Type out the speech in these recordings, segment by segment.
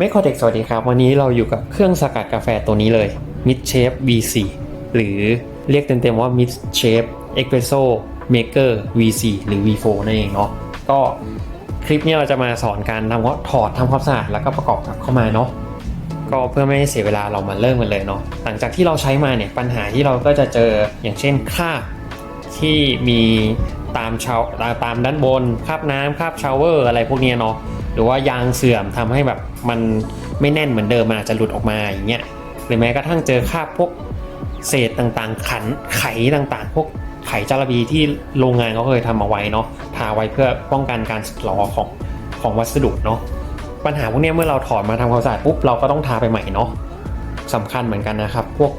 m e c o t e c สวัสดีครับ วันนี้เราอยู่กับเครื่องสกัดกาแฟตัวนี้เลย Mid Shape V4 หรือเรียกเต็มๆว่า Mid Shape Espresso Maker V4 หรือ V4 นั่นเองเนาะก็คลิปนี้เราจะมาสอนการทำว่าถอดทำความสะอาดแล้วก็ประกอบกลับเข้ามาเนาะก็เพื่อไม่ให้เสียเวลาเรามาเริ่มกันเลยเนาะหลังจากที่เราใช้มาเนี่ยปัญหาที่เราก็จะเจออย่างเช่นคราบที่มี ตามชาวตามด้านบนคราบน้ำคราบชาวเวอร์อะไรพวกนี้เนาะหรือว่ายางเสื่อมทำให้แบบมันไม่แน่นเหมือนเดิมมันอาจจะหลุดออกมาอย่างเงี้ยหรือแม้กระทั่งเจอคราบพวกเศษต่างๆ ขันไขต่างๆ พวกไขจารบีที่โรงงานเขาเคยทำเอาไว้เนาะทาไว้เพื่อป้องกันการสึกหรอของของวัสดุเนาะปัญหาพวกนี้เมื่อเราถอดมาทำความสะอาดปุ๊บเราก็ต้องทาไปใหม่เนาะสำคัญเหมือนกันนะครับ พวก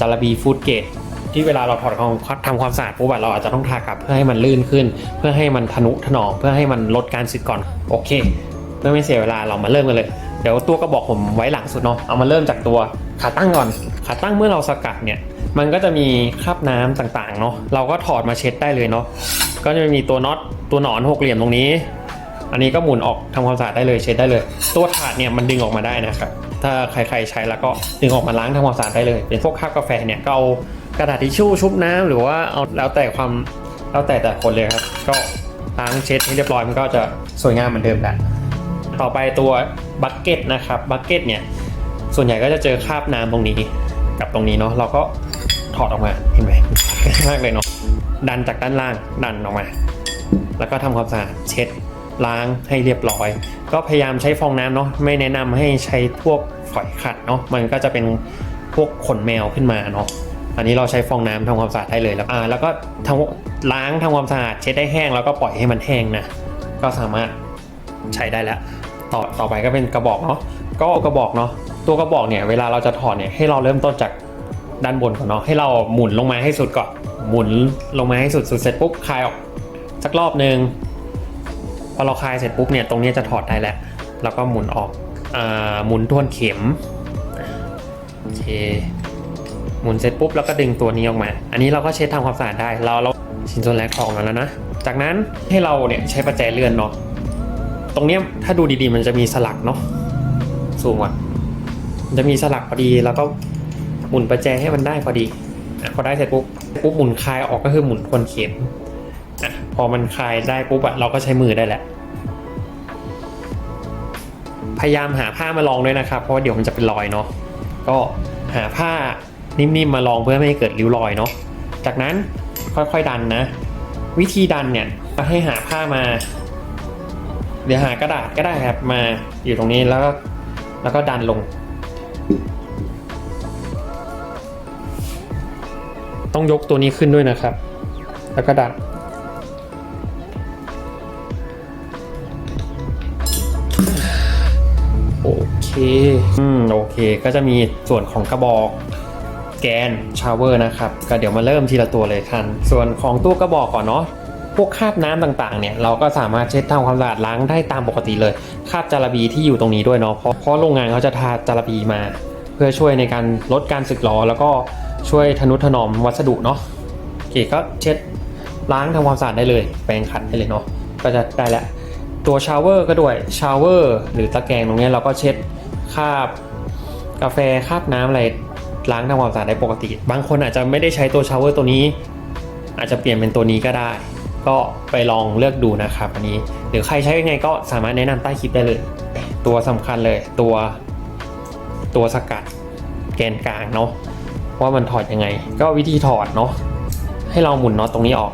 จารบีฟูดเกต ที่เวลาเราถอดของทำความสะอาดปุ๊บเราอาจจะต้องทากลับเพื่อให้มันลื่นขึ้น เพื่อให้มันทะนุถนอมเพื่อให้มันลดการสึกก่อนโอเคเพื่อไม่เสียเวลาเรามาเริ่มกันเลยเดี๋ยวตัวกระบอกผมไว้หลังสุดเนาะเอามาเริ่มจากตัวขาตั้งก่อน ขาตั้งเมื่อเราสกัดเนี่ยมันก็จะมีคราบน้ำต่างๆเนาะเราก็ถอดมาเช็ดได้เลยเนาะก็จะมีตัวน็อตตัวหนอนหกเหลี่ยมตรงนี้ อันนี้ก็หมุนออกทำความสะอาดได้เลยเช็ดได้เลย ตัวถาดเนี่ยมันดึงออกมาได้นะครับถ้าใครๆใช้แล้วก็ดึงออกมาล้างทำความสะอาดได้เลย เป็นพวกคราบกาแฟเนี่ยก็เอา กระดาษทิชชู่ชุบน้ำหรือว่าเอาแล้วแต่ความแล้วแต่แต่คนเลยครับ ก็ล้างเช็ดให้เรียบร้อยมันก็จะสวยงามเหมือนเดิมแหละต่อไปตัวบักเก็ตนะครับบักเก็ตเนี่ยส่วนใหญ่ก็จะเจอคราบน้ำตรงนี้กับตรงนี้เนาะเราก็ถอดออกมาเห็นไหมยมากเลยเนาะดันจากด้านล่างดันออกมา แล้วก็ทำความสะอาดเช็ดล้างให้เรียบร้อย ก็พยายามใช้ฟองน้ำเนาะไม่แนะนำให้ใช้พวกฝอยขัดเนาะมันก็จะเป็นพวกขนแมวขึ้นมาเนาะ อันนี้เราใช้ฟองน้ำทำความสะอาดได้เลยแล้วอ่าแล้วก็ทำล้างทำความสะอาดเช็ดได้แห้งแล้วก็ปล่อยให้มันแห้งนะก็สามารถใช้ได้แล้ว ต่อต่อไปก็เป็นกระบอกเนาะก็กระบอกเนาะตัวกระบอกเนี่ยเวลาเราจะถอดเนี่ยให้เราเริ่มต้นจากด้านบนก่อนเนาะให้เราหมุนลงมาให้สุดก่อนหมุนลงมาให้สุดสุดเสร็จปุ๊บคลายออกสักรอบหนึ่งพอเราคลายเสร็จปุ๊บเนี่ยตรงนี้จะถอดได้แล้ว แล้วก็หมุนออกอ่าหมุนทวนเข็มโอเค หมุนเสร็จปุ๊บแล้วก็ดึงตัวนี้ออกมา อันนี้เราก็เช็ดทำความสะอาดได้ เราเราชิ้นส่วนแรกถอดออกมาแล้วนะ จากนั้นให้เราเนี่ยใช้ประแจเลื่อนเนาะ ตรงเนี้ยถ้าดูดีๆมันจะมีสลักเนาะ สูงอะมันจะมีสลักพอดีแล้วก็หมุนประแจให้มันได้พอดีพอได้เสร็จปุ๊บปุ๊บหมุนคลายออกก็คือหมุนทวนเข็มอะพอมันคลายได้ปุ๊บอะเราก็ใช้มือได้แหละ พยายามหาผ้ามาลองด้วยนะครับเพราะว่าเดี๋ยวมันจะเป็นรอยเนาะ ก็หาผ้า นิ่มๆมาลองเพื่อไม่ให้เกิดริ้วรอยเนาะ จากนั้นค่อยๆดันนะ วิธีดันเนี่ยก็ให้หาผ้ามาเดี๋ยวหากระดาษก็ได้ครับมาอยู่ตรงนี้แล้วก็แล้วก็ดันลง ต้องยกตัวนี้ขึ้นด้วยนะครับ แล้วก็ดันโอเค อืม โอเค ก็จะมีส่วนของกระบอก แกนชาวเวอร์นะครับ ก็เดี๋ยวมาเริ่มทีละตัวเลยคัน ส่วนของตัวกระบอกก่อนเนาะพวกคราบน้ำต่างๆ เนี่ยเราก็สามารถเช็ดทำความสะอาดล้างได้ตามปกติเลยคราบจาระบีที่อยู่ตรงนี้ด้วยเนาะเพราะเพราะโรงงานเขาจะทาจาระบีมา เพื่อช่วยในการลดการสึกหรอแล้วก็ช่วยทนุถนอมวัสดุเนาะโอเคก็เช็ดล้างทำความสะอาดได้เลย แปรงขัดได้เลยเนาะก็จะได้แล้วตัวชาวเวอร์ก็ด้วยชาวเวอร์หรือตะแกรงตรงนี้เราก็เช็ดคราบกาแฟคราบน้ำอะไร ล้างทำความสะอาดได้ปกติ บางคนอาจจะไม่ได้ใช้ตัวชาวเวอร์ตัวนี้ อาจจะเปลี่ยนเป็นตัวนี้ก็ได้ ก็ไปลองเลือกดูนะครับอันนี้ หรือใครใช้ยังไงก็สามารถแนะนำใต้คลิปได้เลย ตัวสำคัญเลยตัวตัวสกัดแกนกลางเนาะว่ามันถอดยังไง ก็วิธีถอดเนาะให้เราหมุนน็อตตรงนี้ออก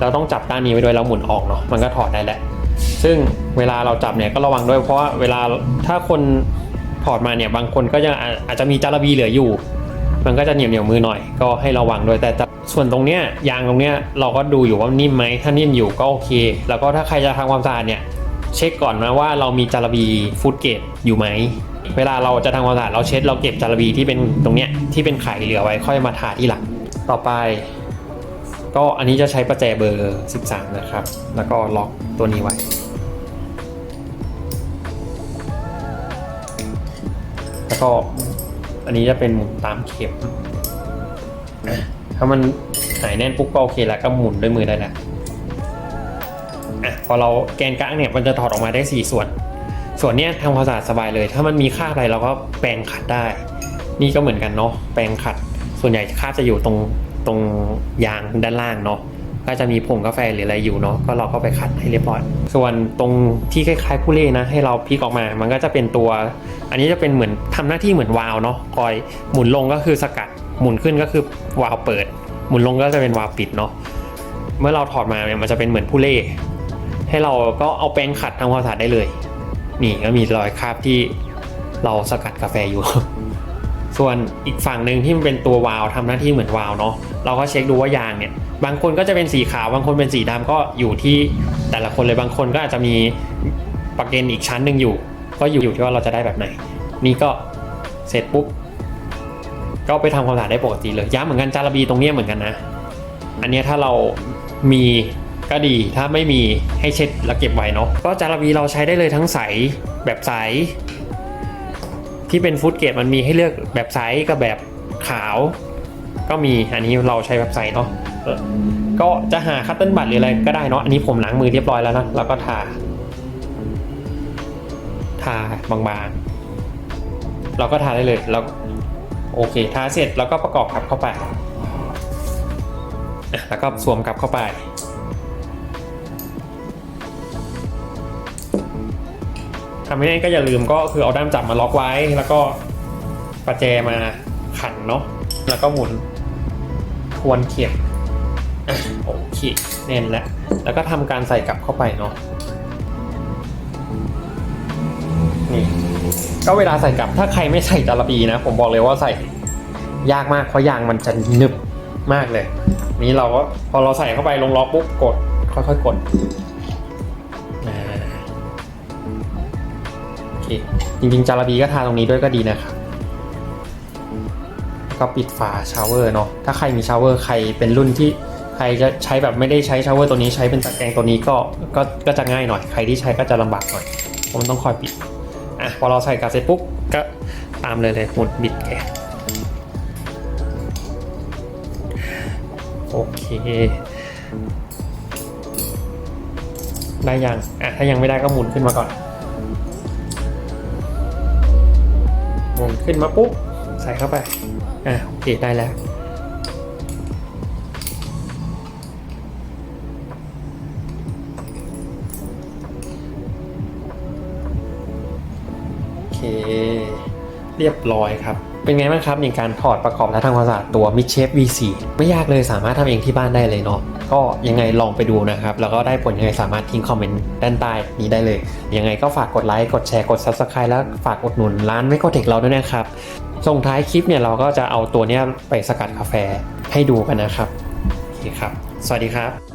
เราต้องจับด้านนี้ไว้ด้วยแล้วหมุนออกเนาะมันก็ถอดได้แหละ ซึ่งเวลาเราจับเนี่ยก็ระวังด้วยเพราะว่าเวลาถ้าคน ถอดมาเนี่ยบางคนก็ยังอาจจะมีจาระบีเหลืออยู่ มันก็จะเหนียวเหนียวมือหน่อยก็ให้ระวังด้วยแต่แต่ส่วนตรงเนี้ยยางตรงเนี้ยเราก็ดูอยู่ว่านิ่มไหมถ้านิ่มอยู่ก็โอเค แล้วก็ถ้าใครจะทำความสะอาดเนี่ยเช็คก่อนนะว่าเรามีจาระบีฟูดเกตอยู่ไหมเวลาเราจะทำความสะอาดเราเช็ดเราเก็บจาระบีที่เป็นตรงเนี้ยที่เป็นไข่เหลือไว้ค่อยมาทาที่หลังต่อไป ก็อันนี้จะใช้ประแจเบอร์ 13 นะครับ แล้วก็ล็อกตัวนี้ไว้ แล้วก็อันนี้จะเป็นหมุนตามเข็มอะถ้ามันหายแน่นปุ๊บก็โอเคแล้วก็หมุนด้วยมือได้แล้วอะพอเราแกนกลางเนี่ยมันจะถอดออกมาได้ 4 ส่วน ส่วนเนี้ยทำความสะอาดสบายเลย ถ้ามันมีคราบอะไรเราก็แปรงขัดได้ นี่ก็เหมือนกันเนาะแปรงขัด ส่วนใหญ่คราบจะอยู่ตรงตรงยางด้านล่างเนาะ ก็จะมีผงกาแฟหรืออะไรอยู่เนาะก็เราก็ไปขัดให้เรียบร้อย ส่วนตรงที่คล้ายๆผู้เล่นะ ให้เราพลิกออกมา มันก็จะเป็นตัว อันนี้จะเป็นเหมือนทำหน้าที่เหมือนวาล์วเนาะคอยหมุนลงก็คือสกัด หมุนขึ้นก็คือวาล์วเปิด หมุนลงก็จะเป็นวาล์วปิดเนาะเมื่อเราถอดมาเนี่ยมันจะเป็นเหมือนผู้เล่ให้เราก็เอาแปรงขัดทำความสะอาดได้เลย นี่ก็มีรอยคราบที่เราสกัดกาแฟอยู่ ส่วนอีกฝั่งหนึ่งที่มันเป็นตัววาล์วทำหน้าที่เหมือนวาล์วเนาะเราก็เช็คดูว่ายางเนี่ย บางคนก็จะเป็นสีขาว บางคนเป็นสีดำก็อยู่ที่แต่ละคนเลยบางคนก็อาจจะมีปักเกนอีกชั้นหนึ่งอยู่ ก็อยู่อยู่ที่ว่าเราจะได้แบบไหน นี่ก็เสร็จปุ๊บก็ไปทำความสะอาดได้ปกติเลยย้ำเหมือนกันจาระบีตรงเนี้ยเหมือนกันนะ อันนี้ถ้าเรามีก็ดีถ้าไม่มีให้เช็ดแล้วเก็บไว้เนาะก็จาระบีเราใช้ได้เลยทั้งใสแบบใส ที่เป็นฟู้ดเกรดมันมีให้เลือกแบบใสกับแบบขาว ก็มีอันนี้เราใช้แบบใสเนาะ ก็จะหาคัตเติ้ลบัตหรืออะไรก็ได้เนาะอันนี้ผมล้างมือเรียบร้อยแล้วนะแล้วก็ทา ทาบางๆ เราก็ทาได้เลยแล้วโอเคทาเสร็จแล้วก็ประกอบกลับเข้าไปแล้วก็สวมกลับเข้าไปทำให้ได้ก็อย่าลืมก็คือเอาด้ามจับมาล็อกไว้ แล้วก็ประแจมาขันเนาะแล้วก็หมุนทวนเข็ม โอเคแน่นแล้วแล้วก็ทำการใส่กลับเข้าไปเนาะนี่ก็เวลาใส่กลับถ้าใครไม่ใส่จาระบีนะ ผมบอกเลยว่าใส่ยากมากเพราะยางมันจะนึบมากเลย นี้เราก็พอเราใส่เข้าไปลงล็อกปุ๊บกด ค่อยๆกดโอเคจริงๆจาระบีก็ทาตรงนี้ด้วยก็ดีนะครับก็ปิดฝาชาวเวอร์เนาะถ้าใครมีชาวเวอร์ใครเป็นรุ่นที่ ใครจะใช้แบบไม่ได้ใช้ชาวเวอร์ตัวนี้ใช้เป็นตะแกรงตัวนี้ก็ก็ก็จะง่ายหน่อย ใครที่ใช้ก็จะลำบากหน่อยเพราะมันต้องคอยปิดอะพอเราใส่กาเสร็จปุ๊บก็ตามเลยเลยหมุนบิดแกโอเคได้ยังอะถ้ายังไม่ได้ก็หมุนขึ้นมาก่อน หมุนขึ้นมาปุ๊บ ใส่เข้าไป อะโอเคได้แล้ว เรียบร้อยครับ เป็นไงบ้างครับในการถอดประกอบและทำความสะอาดตัว Mid Shape V4 ไม่ยากเลยสามารถทำเองที่บ้านได้เลยเนาะก็ยังไงลองไปดูนะครับ แล้วก็ได้ผลยังไงสามารถทิ้งคอมเมนต์ด้านใต้นี้ได้เลย ยังไงก็ฝากกดไลค์กดแชร์กด Subscribe แล้วฝากอุดหนุนร้านไมโครเทคเราด้วยนะครับส่งท้ายคลิปเนี่ยเราก็จะเอาตัวเนี้ยไปสกัดกาแฟให้ดูกันนะครับโอเคครับ สวัสดีครับ